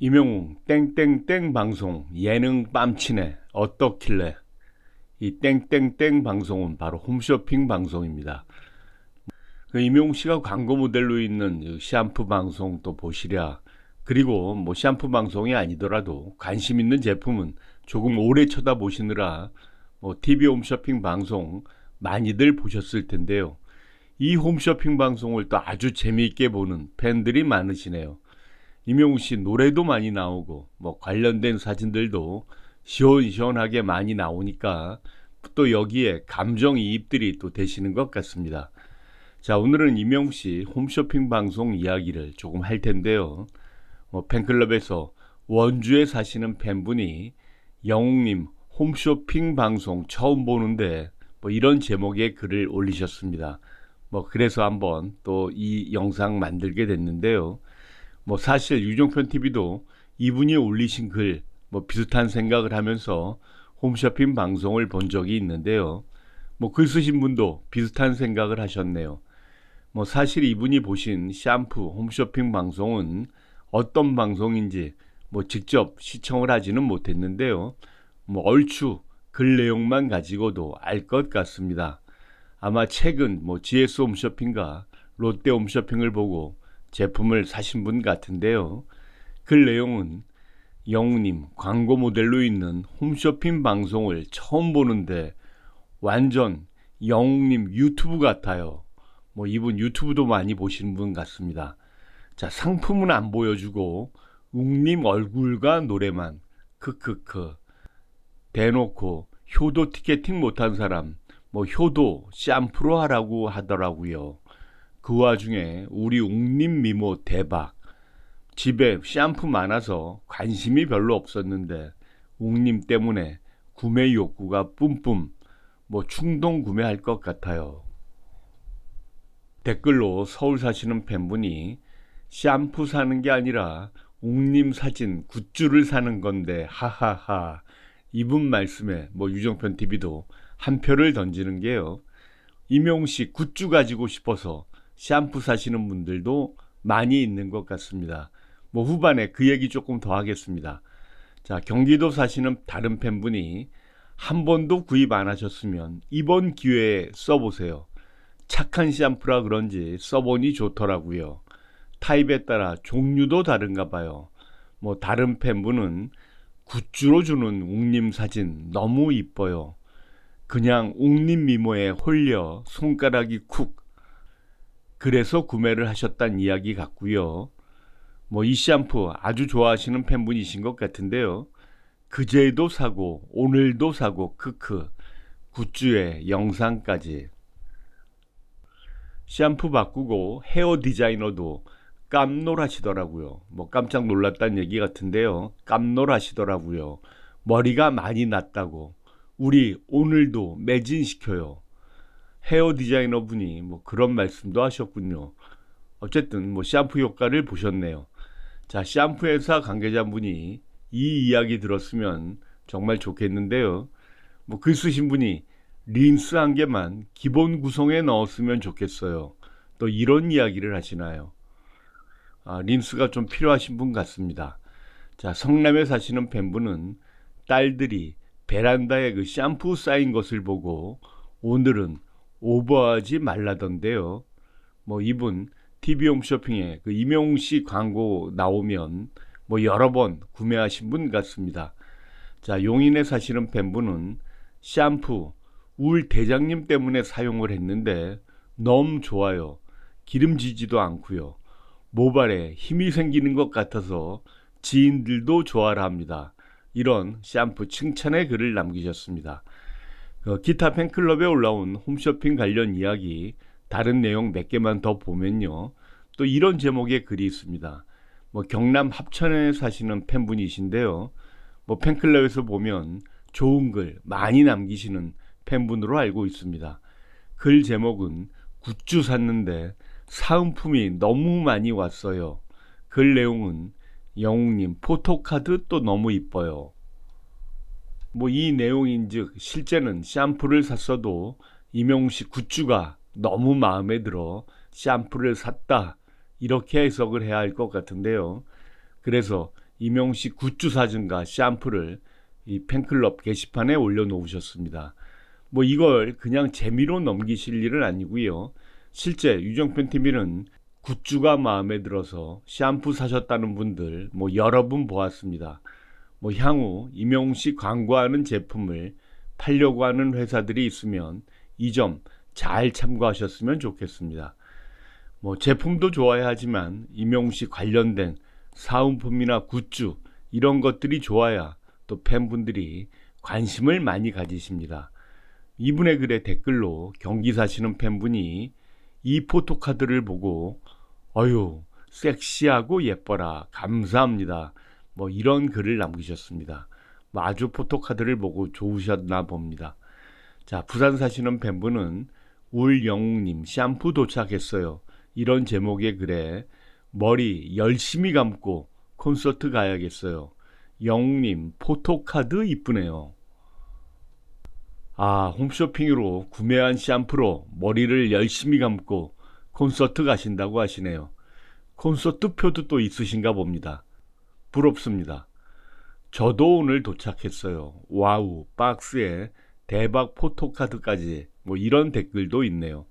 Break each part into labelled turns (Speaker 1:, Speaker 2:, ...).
Speaker 1: 임영웅 땡땡땡 방송 예능 빰치네 어떻길래 이 땡땡땡 방송은 바로 홈쇼핑 방송입니다. 그 임영웅 씨가 광고 모델로 있는 이 샴푸 방송 또 보시랴 그리고 뭐 샴푸 방송이 아니더라도 관심 있는 제품은 조금 오래 쳐다보시느라 뭐 TV 홈쇼핑 방송 많이들 보셨을 텐데요. 이 홈쇼핑 방송을 또 아주 재미있게 보는 팬들이 많으시네요. 임영웅 씨 노래도 많이 나오고 뭐 관련된 사진들도 시원시원하게 많이 나오니까 또 여기에 감정이입들이 또 되시는 것 같습니다. 자 오늘은 임영웅 씨 홈쇼핑 방송 이야기를 조금 할 텐데요. 뭐 팬클럽에서 원주에 사시는 팬분이 영웅님 홈쇼핑 방송 처음 보는데 뭐 이런 제목의 글을 올리셨습니다. 뭐 그래서 한번 또 이 영상 만들게 됐는데요. 뭐 사실 유종편 TV도 이분이 올리신 글 뭐 비슷한 생각을 하면서 홈쇼핑 방송을 본 적이 있는데요. 뭐 글 쓰신 분도 비슷한 생각을 하셨네요. 뭐 사실 이분이 보신 샴푸 홈쇼핑 방송은 어떤 방송인지 뭐 직접 시청을 하지는 못했는데요. 뭐 얼추 글 내용만 가지고도 알 것 같습니다. 아마 최근 뭐 GS 홈쇼핑과 롯데 홈쇼핑을 보고 제품을 사신 분 같은데요. 글 내용은 영우님 광고 모델로 있는 홈쇼핑 방송을 처음 보는데 완전 영웅님 유튜브 같아요. 뭐 이분 유튜브도 많이 보시는 분 같습니다. 자 상품은 안 보여주고 웅님 얼굴과 노래만 크크크 대놓고 효도 티켓팅 못한 사람 뭐 효도 샴푸로 하라고 하더라고요. 그 와중에 우리 웅님 미모 대박. 집에 샴푸 많아서 관심이 별로 없었는데 웅님 때문에 구매 욕구가 뿜뿜. 뭐 충동 구매할 것 같아요. 댓글로 서울 사시는 팬분이 샴푸 사는 게 아니라 웅님 사진 굿즈를 사는 건데 하하하 이분 말씀에 뭐 유정편 TV도 한 표를 던지는 게요. 임용 씨 굿즈 가지고 싶어서 샴푸 사시는 분들도 많이 있는 것 같습니다. 뭐 후반에 그 얘기 조금 더 하겠습니다. 자, 경기도 사시는 다른 팬분이 한 번도 구입 안 하셨으면 이번 기회에 써보세요. 착한 샴푸라 그런지 써보니 좋더라고요. 타입에 따라 종류도 다른가 봐요. 뭐 다른 팬분은 굿즈로 주는 웅님 사진 너무 이뻐요. 그냥 웅님 미모에 홀려 손가락이 쿡. 그래서 구매를 하셨단 이야기 같고요. 뭐 이 샴푸 아주 좋아하시는 팬분이신 것 같은데요. 그제도 사고 오늘도 사고 크크 굿즈에 영상까지 샴푸 바꾸고 헤어 디자이너도 깜놀하시더라고요. 뭐 깜짝 놀랐다는 얘기 같은데요. 깜놀하시더라고요. 머리가 많이 났다고. 우리 오늘도 매진시켜요. 헤어 디자이너 분이 뭐 그런 말씀도 하셨군요. 어쨌든 뭐 샴푸 효과를 보셨네요. 자, 샴푸 회사 관계자분이 이 이야기 들었으면 정말 좋겠는데요. 뭐 글 쓰신 분이 린스 한 개만 기본 구성에 넣었으면 좋겠어요. 또 이런 이야기를 하시나요? 아, 린스가 좀 필요하신 분 같습니다. 자, 성남에 사시는 팬분은 딸들이 베란다에 그 샴푸 쌓인 것을 보고 오늘은 오버하지 말라던데요. 뭐 이분 TV 홈 쇼핑에 그 임영웅 씨 광고 나오면 뭐 여러 번 구매하신 분 같습니다. 자, 용인에 사시는 팬분은 샴푸 울 대장님 때문에 사용을 했는데 너무 좋아요. 기름지지도 않고요. 모발에 힘이 생기는 것 같아서 지인들도 좋아라 합니다. 이런 샴푸 칭찬의 글을 남기셨습니다. 어, 기타 팬클럽에 올라온 홈쇼핑 관련 이야기 다른 내용 몇 개만 더 보면요. 또 이런 제목의 글이 있습니다. 뭐 경남 합천에 사시는 팬분이신데요. 뭐 팬클럽에서 보면 좋은 글 많이 남기시는 팬분으로 알고 있습니다. 글 제목은 굿즈 샀는데 사은품이 너무 많이 왔어요. 글 내용은 영웅님 포토카드 또 너무 이뻐요. 뭐 이 내용인즉 실제는 샴푸를 샀어도 이명웅 씨 굿즈가 너무 마음에 들어 샴푸를 샀다 이렇게 해석을 해야 할 것 같은데요. 그래서 이명식 굿즈 사진과 샴푸를 이 팬클럽 게시판에 올려놓으셨습니다. 뭐 이걸 그냥 재미로 넘기실 일은 아니고요. 실제 유정편 TV는 굿즈가 마음에 들어서 샴푸 사셨다는 분들 뭐 여러 분 보았습니다. 뭐 향후 임용식 광고하는 제품을 팔려고 하는 회사들이 있으면 이 점 잘 참고하셨으면 좋겠습니다. 뭐 제품도 좋아야 하지만 임용식 관련된 사은품이나 굿즈 이런 것들이 좋아야 또 팬분들이 관심을 많이 가지십니다. 이분의 글에 댓글로 경기 사시는 팬분이 이 포토카드를 보고 어유 섹시하고 예뻐라 감사합니다. 뭐 이런 글을 남기셨습니다. 뭐 아주 포토카드를 보고 좋으셨나 봅니다. 자 부산 사시는 팬분은 울영웅님 샴푸 도착했어요. 이런 제목의 글에 머리 열심히 감고 콘서트 가야겠어요. 영웅님 포토카드 이쁘네요. 아 홈쇼핑으로 구매한 샴푸로 머리를 열심히 감고 콘서트 가신다고 하시네요. 콘서트 표도 또 있으신가 봅니다. 부럽습니다. 저도 오늘 도착했어요. 와우, 박스에 대박 포토카드까지 뭐 이런 댓글도 있네요.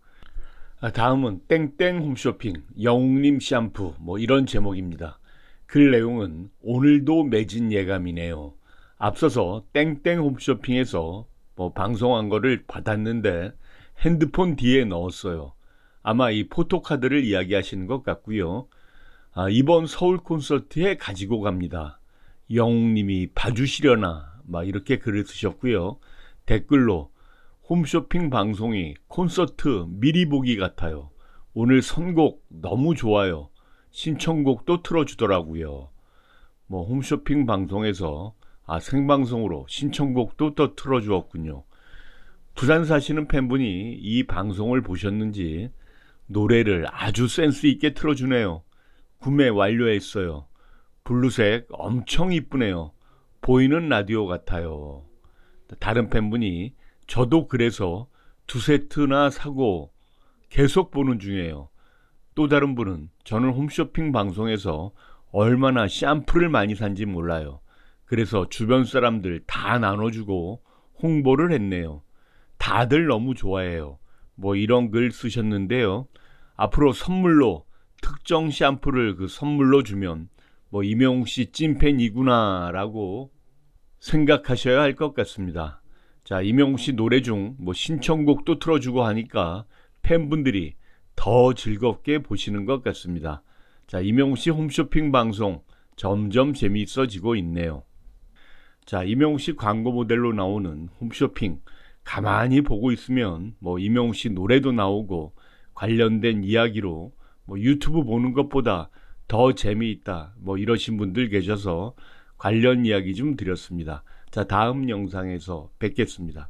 Speaker 1: 아, 다음은 땡땡 홈쇼핑 영웅님 샴푸 뭐 이런 제목입니다. 글 내용은 오늘도 매진 예감이네요. 앞서서 땡땡 홈쇼핑에서 뭐 방송한 거를 받았는데 핸드폰 뒤에 넣었어요. 아마 이 포토카드를 이야기하시는 것 같고요. 아, 이번 서울 콘서트에 가지고 갑니다. 영웅님이 봐주시려나 막 이렇게 글을 쓰셨고요. 댓글로 홈쇼핑 방송이 콘서트 미리 보기 같아요. 오늘 선곡 너무 좋아요. 신청곡도 틀어주더라고요. 뭐 홈쇼핑 방송에서 아 생방송으로 신청곡도 또 틀어주었군요. 부산 사시는 팬분이 이 방송을 보셨는지 노래를 아주 센스 있게 틀어주네요. 구매 완료했어요. 블루색 엄청 이쁘네요. 보이는 라디오 같아요. 다른 팬분이 저도 그래서 두 세트나 사고 계속 보는 중이에요. 또 다른 분은 저는 홈쇼핑 방송에서 얼마나 샴푸를 많이 산지 몰라요. 그래서 주변 사람들 다 나눠주고 홍보를 했네요. 다들 너무 좋아해요. 뭐 이런 글 쓰셨는데요. 앞으로 선물로 특정 샴푸를 그 선물로 주면 뭐 이명웅 씨 찐팬이구나라고 생각하셔야 할 것 같습니다. 자, 이명웅 씨 노래 중 뭐 신청곡도 틀어주고 하니까 팬분들이 더 즐겁게 보시는 것 같습니다. 자, 이명웅 씨 홈쇼핑 방송 점점 재미있어지고 있네요. 자, 이명웅 씨 광고 모델로 나오는 홈쇼핑 가만히 보고 있으면 뭐 이명웅 씨 노래도 나오고 관련된 이야기로 뭐 유튜브 보는 것보다 더 재미있다. 뭐 이러신 분들 계셔서 관련 이야기 좀 드렸습니다. 자, 다음 영상에서 뵙겠습니다.